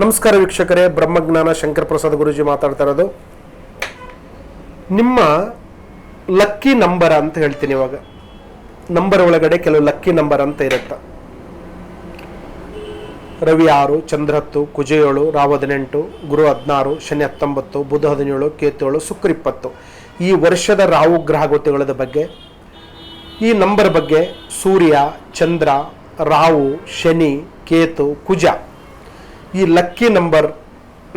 ನಮಸ್ಕಾರ ವೀಕ್ಷಕರೇ, ಬ್ರಹ್ಮಜ್ಞಾನ ಶಂಕರ ಪ್ರಸಾದ್ ಗುರುಜಿ ಮಾತಾಡ್ತಾ ಇರೋದು. ನಿಮ್ಮ ಲಕ್ಕಿ ನಂಬರ್ ಅಂತ ಹೇಳ್ತೀನಿ ಇವಾಗ. ನಂಬರ್ ಒಳಗಡೆ ಕೆಲವು ಲಕ್ಕಿ ನಂಬರ್ ಅಂತ ಇರುತ್ತೆ. ರವಿ ಆರು, ಚಂದ್ರ ಹತ್ತು ಕುಜ ಏಳು ರಾವ್ ಹದಿನೆಂಟು, ಗುರು ಹದಿನಾರು, ಶನಿ ಹತ್ತೊಂಬತ್ತು, ಬುಧ ಹದಿನೇಳು, ಕೇತು ಏಳು, ಶುಕ್ರ ಇಪ್ಪತ್ತು. ಈ ವರ್ಷದ ರಾಹು ಗ್ರಹ ಗೊತ್ತುಗಳದ ಬಗ್ಗೆ, ಈ ನಂಬರ್ ಬಗ್ಗೆ ಸೂರ್ಯ, ಚಂದ್ರ, ರಾಹು, ಶನಿ, ಕೇತು, ಕುಜ. ಈ lucky number,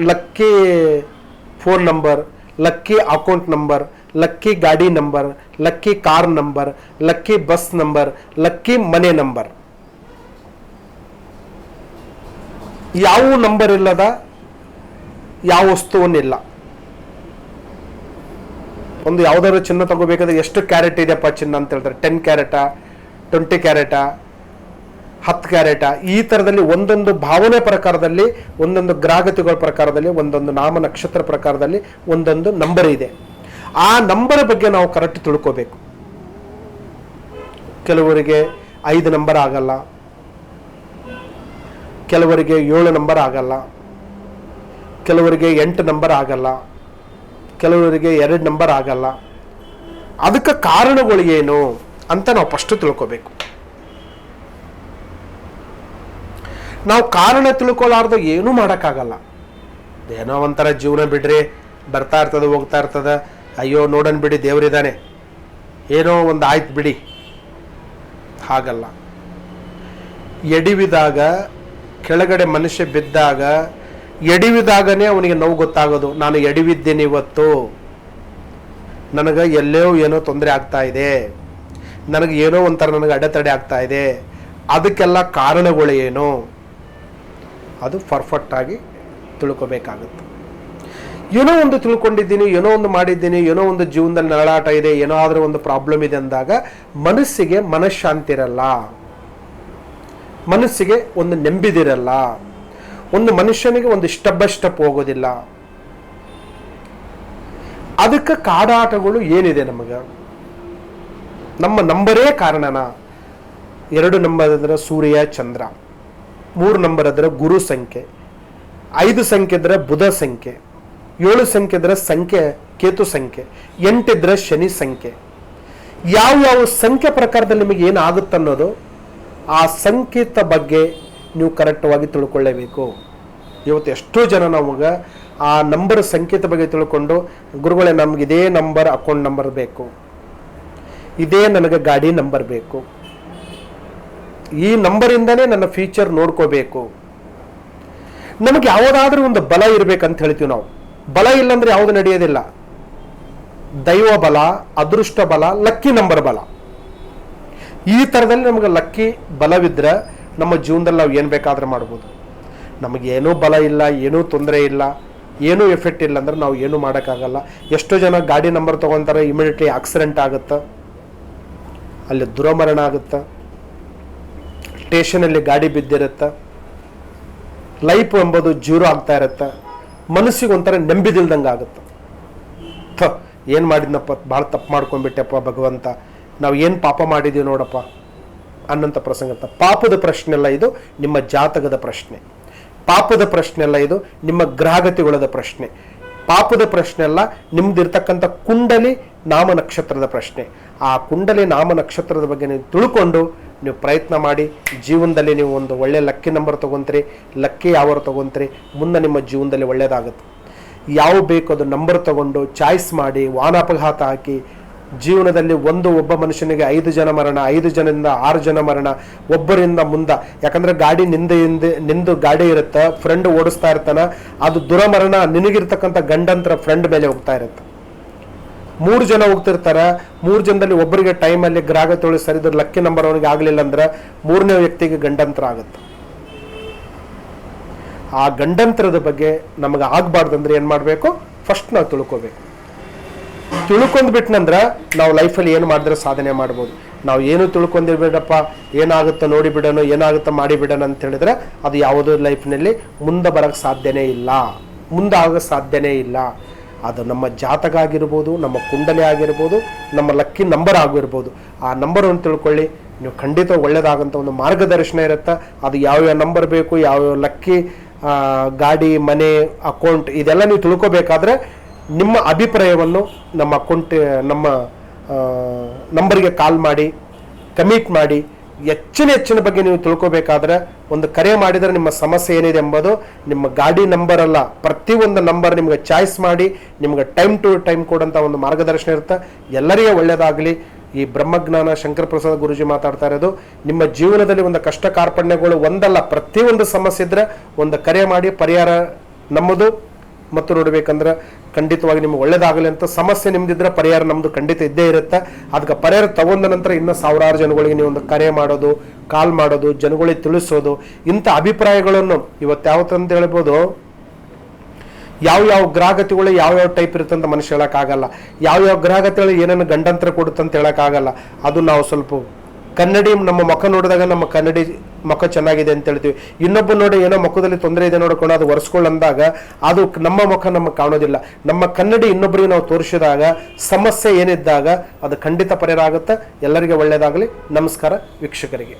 lucky phone number, lucky account number, lucky ಗಾಡಿ number, lucky car number, lucky bus number, lucky ಮನೆ ನಂಬರ್. ಯಾವ ನಂಬರ್ ಇಲ್ಲದ ಯಾವ ವಸ್ತುವನ್ನಿಲ್ಲ ಒಂದು ಯಾವ್ದಾದ್ರು ಚಿನ್ನ ತಗೋಬೇಕಾದ್ರೆ ಎಷ್ಟು ಕ್ಯಾರೆಟ್ ಇದೆಯಪ್ಪ ಚಿನ್ನ ಅಂತ ಹೇಳ್ತಾರೆ. ಟೆನ್ ಕ್ಯಾರೆಟಾ ಟ್ವೆಂಟಿ ಕ್ಯಾರೆಟಾ ಹತ್ತು ಕ್ಯಾರೆಟ. ಈ ಥರದಲ್ಲಿ ಒಂದೊಂದು ಭಾವನೆ ಪ್ರಕಾರದಲ್ಲಿ, ಒಂದೊಂದು ಗ್ರಾಹಕತೆಗಳ ಪ್ರಕಾರದಲ್ಲಿ, ಒಂದೊಂದು ನಾಮ ನಕ್ಷತ್ರ ಪ್ರಕಾರದಲ್ಲಿ ಒಂದೊಂದು ನಂಬರ್ ಇದೆ. ಆ ನಂಬರ್ ಬಗ್ಗೆ ನಾವು ಕರೆಕ್ಟ್ ತಿಳ್ಕೋಬೇಕು. ಕೆಲವರಿಗೆ ಐದು ನಂಬರ್ ಆಗಲ್ಲ. ಕೆಲವರಿಗೆ ಏಳು ನಂಬರ್ ಆಗಲ್ಲ. ಕೆಲವರಿಗೆ ಎಂಟು ನಂಬರ್ ಆಗಲ್ಲ. ಕೆಲವರಿಗೆ ಎರಡು ನಂಬರ್ ಆಗಲ್ಲ. ಅದಕ್ಕೆ ಕಾರಣಗಳು ಏನು ಅಂತ ನಾವು ಫಸ್ಟ್ ತಿಳ್ಕೋಬೇಕು. ನಾವು ಕಾರಣ ತಿಳ್ಕೊಳ್ಳಾರ್ದ ಏನೂ ಮಾಡೋಕ್ಕಾಗಲ್ಲ. ಏನೋ ಒಂಥರ ಜೀವನ ಬಿಡ್ರಿ, ಬರ್ತಾ ಇರ್ತದೆ, ಹೋಗ್ತಾ ಇರ್ತದೆ. ಅಯ್ಯೋ, ನೋಡನ್ ಬಿಡಿ ದೇವರಿದ್ದಾನೆ ಏನೋ ಒಂದು ಆಯ್ತು ಬಿಡಿ. ಹಾಗಲ್ಲ. ಎಡಿವಿದಾಗ, ಕೆಳಗಡೆ ಮನುಷ್ಯ ಬಿದ್ದಾಗ, ಎಡಿವಿದಾಗನೇ ಅವನಿಗೆ ನೋವು ಗೊತ್ತಾಗೋದು. ನಾನು ಎಡಿವಿದ್ದೇನೆ ಇವತ್ತು. ನನಗೆ ಎಲ್ಲೋ ಏನೋ ತೊಂದರೆ ಆಗ್ತಾ ಇದೆ. ನನಗೆ ಏನೋ ಒಂಥರ ನನಗೆ ಅಡೆತಡೆ ಆಗ್ತಾ ಇದೆ. ಅದಕ್ಕೆಲ್ಲ ಕಾರಣಗಳು ಏನು ಅದು ಪರ್ಫೆಕ್ಟ್ ಆಗಿ ತಿಳ್ಕೊಬೇಕಾಗುತ್ತೆ. ಏನೋ ಒಂದು ತಿಳ್ಕೊಂಡಿದ್ದೀನಿ, ಏನೋ ಒಂದು ಮಾಡಿದ್ದೀನಿ, ಏನೋ ಒಂದು ಜೀವನದಲ್ಲಿ ನರಳಾಟ ಇದೆ, ಏನೋ ಆದರೂ ಒಂದು ಪ್ರಾಬ್ಲಮ್ ಇದೆ ಅಂದಾಗ ಮನಸ್ಸಿಗೆ ಮನಃಶಾಂತಿ ಇರಲ್ಲ. ಮನಸ್ಸಿಗೆ ಒಂದು ನೆಂಬಿದಿರಲ್ಲ ಒಂದು ಮನುಷ್ಯನಿಗೆ ಒಂದು ಸ್ಟೆಪ್ ಬೈ ಸ್ಟೆಪ್ ಹೋಗೋದಿಲ್ಲ. ಅದಕ್ಕೆ ಕಾಡಾಟಗಳು ಏನಿದೆ ನಮಗೆ? ನಮ್ಮ ನಂಬರೇ ಕಾರಣನ. ಎರಡು ನಂಬರ್ ಅಂದ್ರೆ ಸೂರ್ಯ, ಚಂದ್ರ. ಮೂರು ನಂಬರ್ ಅದರ ಗುರು ಸಂಖ್ಯೆ, ಐದು ಸಂಖ್ಯೆ ಇದ್ರೆ ಬುಧ ಸಂಖ್ಯೆ, ಏಳು ಸಂಖ್ಯೆ ಇದ್ರೆ ಸಂಖ್ಯೆ, ಕೇತು ಸಂಖ್ಯೆ ಎಂಟಿದ್ರೆ ಶನಿ ಸಂಖ್ಯೆ. ಯಾವ ಯಾವ ಸಂಖ್ಯೆ ಪ್ರಕಾರದಲ್ಲಿ ನಿಮಗೆ ಏನಾಗುತ್ತೆ ಅನ್ನೋದು ಆ ಸಂಕೇತ ಬಗ್ಗೆ ನೀವು ಕರೆಕ್ಟವಾಗಿ ತಿಳ್ಕೊಳ್ಳೇಬೇಕು. ಇವತ್ತು ಎಷ್ಟೋ ಜನ ನಮಗೆ ಆ ನಂಬರ್ ಸಂಕೇತ ಬಗ್ಗೆ ತಿಳ್ಕೊಂಡು, ಗುರುಗಳೇ ನಮ್ಗೆ ಇದೇ ನಂಬರ್, ಅಕೌಂಟ್ ನಂಬರ್ ಬೇಕು. ಇದೇ ನನಗೆ ಗಾಡಿ ನಂಬರ್ ಬೇಕು. ಈ ನಂಬರಿಂದನೇ ನನ್ನ ಫ್ಯೂಚರ್ ನೋಡ್ಕೋಬೇಕು. ನಮಗೆ ಯಾವುದಾದ್ರೂ ಒಂದು ಬಲ ಇರಬೇಕಂತ ಹೇಳ್ತೀವಿ ನಾವು. ಬಲ ಇಲ್ಲಂದ್ರೆ ಯಾವುದು ನಡೆಯೋದಿಲ್ಲ. ದೈವ ಬಲ, ಅದೃಷ್ಟ ಬಲ ಲಕ್ಕಿ ನಂಬರ್ ಬಲ. ಈ ಥರದಲ್ಲಿ ನಮಗೆ ಲಕ್ಕಿ ಬಲವಿದ್ರೆ ನಮ್ಮ ಜೀವನದಲ್ಲಿ ನಾವು ಏನು ಬೇಕಾದ್ರೆ ಮಾಡ್ಬೋದು. ನಮಗೆ ಏನೂ ಬಲ ಇಲ್ಲ, ಏನೂ ತೊಂದರೆ ಇಲ್ಲ, ಏನೂ ಎಫೆಕ್ಟ್ ಇಲ್ಲ ಅಂದ್ರೆ ನಾವು ಏನೂ ಮಾಡೋಕ್ಕಾಗಲ್ಲ. ಎಷ್ಟೋ ಜನ ಗಾಡಿ ನಂಬರ್ ತೊಗೊತಾರೆ ಇಮಿಡಿಯೇಟ್ಲಿ ಆಕ್ಸಿಡೆಂಟ್ ಆಗುತ್ತೆ. ಅಲ್ಲಿ ದುರಮರಣ ಆಗುತ್ತೆ. ಸ್ಟೇಷನಲ್ಲಿ ಗಾಡಿ ಬಿದ್ದಿರುತ್ತೆ. ಲೈಫ್ ಎಂಬುದು ಜೀರೋ ಆಗ್ತಾ ಇರುತ್ತೆ. ಮನಸ್ಸಿಗೆ ಒಂಥರ ನೆಂಬಿದಿಲ್ದಂಗೆ ಆಗುತ್ತೆ. ಥ, ಏನು ಮಾಡಿದ್ನಪ್ಪ, ಭಾಳ ತಪ್ಪು ಮಾಡ್ಕೊಂಡ್ಬಿಟ್ಟೆಪ್ಪ ಭಗವಂತ. ನಾವು ಏನು ಪಾಪ ಮಾಡಿದ್ದೀವಿ ನೋಡಪ್ಪ. ಅನ್ನಂಥ ಪ್ರಸಂಗ ಅಂತ. ಪಾಪದ ಪ್ರಶ್ನೆ ಅಲ್ಲ ಇದು, ನಿಮ್ಮ ಜಾತಕದ ಪ್ರಶ್ನೆ. ಪಾಪದ ಪ್ರಶ್ನೆ ಅಲ್ಲ ಇದು, ನಿಮ್ಮ ಗ್ರಹಗತಿಗಳದ ಪ್ರಶ್ನೆ. ಪಾಪದ ಪ್ರಶ್ನೆ ಅಲ್ಲ, ನಿಮ್ದಿರ್ತಕ್ಕಂಥ ಕುಂಡಲಿ ನಾಮ ನಕ್ಷತ್ರದ ಪ್ರಶ್ನೆ. ಆ ಕುಂಡಲಿ ನಾಮ ನಕ್ಷತ್ರದ ಬಗ್ಗೆ ನೀವು ತಿಳ್ಕೊಂಡು ನೀವು ಪ್ರಯತ್ನ ಮಾಡಿ, ಜೀವನದಲ್ಲಿ ನೀವು ಒಂದು ಒಳ್ಳೆಯ ಲಕ್ಕಿ ನಂಬರ್ ತೊಗೊಂತೀರಿ, ಲಕ್ಕಿ ಯಾವರು ತೊಗೊಂತೀರಿ, ಮುಂದೆ ನಿಮ್ಮ ಜೀವನದಲ್ಲಿ ಒಳ್ಳೆಯದಾಗುತ್ತೆ. ಯಾವ ಬೇಕು ಅದು ನಂಬರ್ ತಗೊಂಡು ಚಾಯ್ಸ್ ಮಾಡಿ, ವಾನಾಪಘಾತ ಹಾಕಿ, ಜೀವನದಲ್ಲಿ ಒಂದು ಒಬ್ಬ ಮನುಷ್ಯನಿಗೆ ಐದು ಜನ ಮರಣ, ಐದು ಜನದಿಂದ ಆರು ಜನ ಮರಣ, ಒಬ್ಬರಿಂದ ಮುಂದ. ಯಾಕಂದ್ರೆ ಗಾಡಿ ನಿಂದ ಹಿಂದೆ, ನಿಂದು ಗಾಡಿ ಇರುತ್ತೆ ಫ್ರೆಂಡ್ ಓಡಿಸ್ತಾ ಇರ್ತಾನೆ, ಅದು ದುರಮರಣ, ನಿನಗಿರ್ತಕ್ಕಂಥ ಗಂಡಂತರ ಫ್ರೆಂಡ್ ಮೇಲೆ ಹೋಗ್ತಾ ಇರುತ್ತೆ. ಮೂರು ಜನ ಹೋಗ್ತಿರ್ತಾರೆ, ಮೂರು ಜನದಲ್ಲಿ ಒಬ್ಬರಿಗೆ ಟೈಮಲ್ಲಿ ಗ್ರಾಹಕ ತೊಳಿ ಸರಿದ್ರೆ ಲಕ್ಕಿ ನಂಬರ್ ಅವನಿಗೆ ಆಗಲಿಲ್ಲ ಅಂದ್ರೆ ಮೂರನೇ ವ್ಯಕ್ತಿಗೆ ಗಂಡಂತರ ಆಗುತ್ತೆ. ಆ ಗಂಡಂತರದ ಬಗ್ಗೆ ನಮಗೆ ಆಗಬಾರ್ದು ಅಂದ್ರೆ ಏನು ಮಾಡಬೇಕು? ಫಸ್ಟ್ ನಾವು ತಿಳ್ಕೋಬೇಕು. ತಿಳ್ಕೊಂಡ್ಬಿಟ್ನಂದ್ರ ನಾವು ಲೈಫಲ್ಲಿ ಏನು ಮಾಡಿದ್ರೆ ಸಾಧನೆ ಮಾಡ್ಬೋದು. ನಾವು ಏನು ತಿಳ್ಕೊಂಡಿರ್ಬೇಡಪ್ಪ ಏನಾಗುತ್ತೋ ನೋಡಿ ಬಿಡೋಣ, ಏನಾಗುತ್ತೋ ಮಾಡಿ ಅಂತ ಹೇಳಿದ್ರೆ ಅದು ಯಾವುದೋ ಲೈಫ್ನಲ್ಲಿ ಮುಂದೆ ಬರೋಕ್ಕೆ ಸಾಧ್ಯನೇ ಇಲ್ಲ. ಮುಂದೆ ಆಗೋ ಸಾಧ್ಯನೇ ಇಲ್ಲ. ಅದು ನಮ್ಮ ಜಾತಕ ಆಗಿರ್ಬೋದು, ನಮ್ಮ ಕುಂಡಲಿ ಆಗಿರ್ಬೋದು, ನಮ್ಮ ಲಕ್ಕಿ ನಂಬರ್ ಆಗಿರ್ಬೋದು. ಆ ನಂಬರನ್ನು ತಿಳ್ಕೊಳ್ಳಿ. ನೀವು ಖಂಡಿತ ಒಳ್ಳೆಯದಾಗಂಥ ಒಂದು ಮಾರ್ಗದರ್ಶನ ಇರುತ್ತೆ. ಅದು ಯಾವ್ಯಾವ ನಂಬರ್ ಬೇಕು, ಯಾವ್ಯಾವ ಲಕ್ಕಿ ಗಾಡಿ, ಮನೆ, ಅಕೌಂಟ್, ಇದೆಲ್ಲ ನೀವು ತಿಳ್ಕೊಬೇಕಾದ್ರೆ ನಿಮ್ಮ ಅಭಿಪ್ರಾಯವನ್ನು ನಮ್ಮ ಅಕೌಂಟ್, ನಮ್ಮ ನಂಬರಿಗೆ ಕಾಲ್ ಮಾಡಿ, ಕಮಿಟ್ ಮಾಡಿ ಹೆಚ್ಚಿನ ಹೆಚ್ಚಿನ ಬಗ್ಗೆ ನೀವು ತಿಳ್ಕೊಬೇಕಾದ್ರೆ ಒಂದು ಕರೆ ಮಾಡಿದರೆ ನಿಮ್ಮ ಸಮಸ್ಯೆ ಏನಿದೆ ಎಂಬುದು ನಿಮ್ಮ ಗಾಡಿ ನಂಬರ್ ಅಲ್ಲ. ಪ್ರತಿಯೊಂದು ನಂಬರ್ ನಿಮಗೆ ಚಾಯ್ಸ್ ಮಾಡಿ, ನಿಮಗೆ ಟೈಮ್ ಟು ಟೈಮ್ ಕೊಡೋಂಥ ಒಂದು ಮಾರ್ಗದರ್ಶನ ಇರುತ್ತೆ. ಎಲ್ಲರಿಗೆ ಒಳ್ಳೆಯದಾಗಲಿ ಈ ಬ್ರಹ್ಮಜ್ಞಾನ ಶಂಕರ ಪ್ರಸಾದ್ ಗುರುಜಿ ಮಾತಾಡ್ತಾ ಇರೋದು, ನಿಮ್ಮ ಜೀವನದಲ್ಲಿ ಒಂದು ಕಷ್ಟ ಕಾರ್ಪಣ್ಯಗಳು ಒಂದಲ್ಲ, ಪ್ರತಿಯೊಂದು ಸಮಸ್ಯೆ ಇದ್ರೆ ಒಂದು ಕರೆ ಮಾಡಿ ಪರಿಹಾರ ನಮ್ಮದು. ಮತ್ತು ನೋಡಬೇಕಂದ್ರೆ ಖಂಡಿತವಾಗಿ ನಿಮ್ಗೆ ಒಳ್ಳೇದಾಗಲಿ ಅಂತ ಸಮಸ್ಯೆ ನಿಮ್ದಿದ್ರೆ ಪರಿಹಾರ ನಮ್ದು ಖಂಡಿತ ಇದ್ದೇ ಇರುತ್ತೆ. ಅದಕ್ಕೆ ಪರಿಹಾರ ತಗೊಂಡ ನಂತರ ಇನ್ನೂ ಸಾವಿರಾರು ಜನಗಳಿಗೆ ನೀವು ಒಂದು ಕರೆ ಮಾಡೋದು ಕಾಲ್ ಮಾಡೋದು, ಜನಗಳಿಗೆ ತಿಳಿಸೋದು, ಇಂಥ ಅಭಿಪ್ರಾಯಗಳನ್ನು ಇವತ್ತು ಯಾವತ್ತಂತ ಹೇಳ್ಬೋದು, ಯಾವ ಯಾವ ಗ್ರಹಗತಿಗಳು ಯಾವ ಯಾವ ಟೈಪ್ ಇರುತ್ತೆ ಅಂತ ಮನುಷ್ಯ ಹೇಳೋಕ್ಕಾಗಲ್ಲ. ಯಾವ ಯಾವ ಗ್ರಹಗತಿಗಳು ಏನೇನು ಗಂಡಂತರ ಕೊಡುತ್ತೆ ಅಂತ ಹೇಳೋಕ್ಕಾಗಲ್ಲ. ಅದು ನಾವು ಸ್ವಲ್ಪ ಕನ್ನಡಿ ನಮ್ಮ ಮುಖ ನೋಡಿದಾಗ ನಮ್ಮ ಕನ್ನಡಿ ಮುಖ ಚೆನ್ನಾಗಿದೆ ಅಂತ ಹೇಳ್ತೀವಿ. ಇನ್ನೊಬ್ಬ ನೋಡಿ ಏನೋ ಮುಖದಲ್ಲಿ ತೊಂದರೆ ಇದೆ ನೋಡ್ಕೊಂಡು ಅದು ಒರೆಸ್ಕೊಳ್ಳಂದಾಗ ಅದು ನಮ್ಮ ಮುಖ ನಮಗೆ ಕಾಣೋದಿಲ್ಲ. ನಮ್ಮ ಕನ್ನಡಿ ಇನ್ನೊಬ್ಬರಿಗೆ ನಾವು ತೋರಿಸಿದಾಗ, ಸಮಸ್ಯೆ ಏನಿದ್ದಾಗ ಅದು ಖಂಡಿತ ಪರಿಹಾರ ಆಗುತ್ತೆ. ಎಲ್ಲರಿಗೆ ಒಳ್ಳೆಯದಾಗಲಿ ನಮಸ್ಕಾರ ವೀಕ್ಷಕರಿಗೆ.